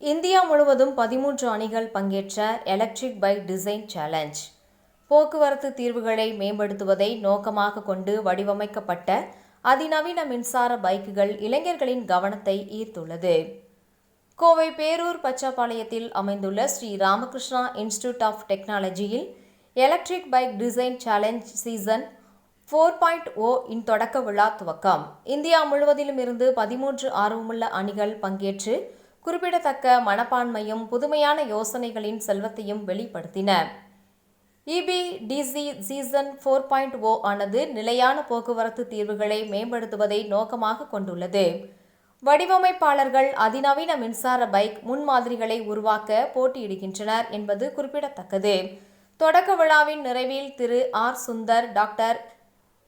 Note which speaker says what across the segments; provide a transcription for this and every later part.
Speaker 1: India முழுவதும் பதிமூன்று அணிகள் பங்கேற்ற எலக்ட்ரிக் பைக் டிசைன் சேலஞ்ச் போக்குவரத்து தீர்வுகளை மேம்படுத்துவதை நோக்கமாக கொண்டு வடிவமைக்கப்பட்ட அதிநவீன மின்சார பைக்குகள் இளைஞர்களின் கவனத்தை ஈர்த்துள்ளது. கோவை பேரூர் பச்சாப்பாளையத்தில் அமைந்துள்ள ஸ்ரீ ராமகிருஷ்ணா இன்ஸ்டிடியூட் ஆஃப் டெக்னாலஜியில் electric bike design challenge season four point o in தொடக்க விழா துவக்கம். இந்தியா முழுவதிலும் இருந்து பதிமூன்று ஆர்வமுள்ள அணிகள் பங்கேற்று குறிப்பிடத்தக்க மனப்பான்மையும் புதுமையான யோசனைகளின் செல்வத்தையும் வெளிப்படுத்தின. E B D C season four point o ஆனது நிலையான போக்குவரத்து தீர்வுகளை மேம்படுத்துவதை நோக்கமாக கொண்டுள்ளது. வடிவமைப்பாளர்கள் அதிநவீன மின்சார பைக் முன்மாதிரிகளை உருவாக்க போட்டியிடுகின்றனர் என்பது குறிப்பிடத்தக்கது. தொடக்க விழாவின் நிறைவில் திரு. R. Sundar doctor.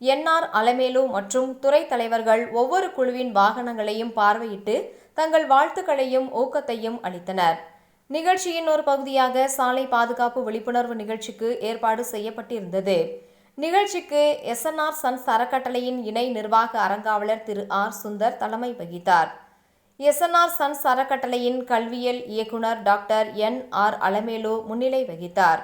Speaker 1: N R Alamelu மற்றும் துறை தலைவர்கள் ஒவ்வொரு குழுவின் வாகனங்களையும் பார்வையிட்டு தங்கள் வாழ்த்துக்களையும் ஊக்கத்தையும் அளித்தனர். நிகழ்ச்சியின் ஒரு பகுதியாக சாலை பாதுகாப்பு விழிப்புணர்வு நிகழ்ச்சிக்கு ஏற்பாடு செய்யப்பட்டிருந்தது. நிகழ்ச்சிக்கு எஸ்என்ஆர் சன்ஸ் அறக்கட்டளையின் இணை நிர்வாக அறங்காவலர் திரு. ஆர். சுந்தர் தலைமை வகித்தார். எஸ்என்ஆர் சன்ஸ் அறக்கட்டளையின் கல்வியியல் இயக்குனர் டாக்டர் என். ஆர். அலமேலு முன்னிலை வகித்தார்.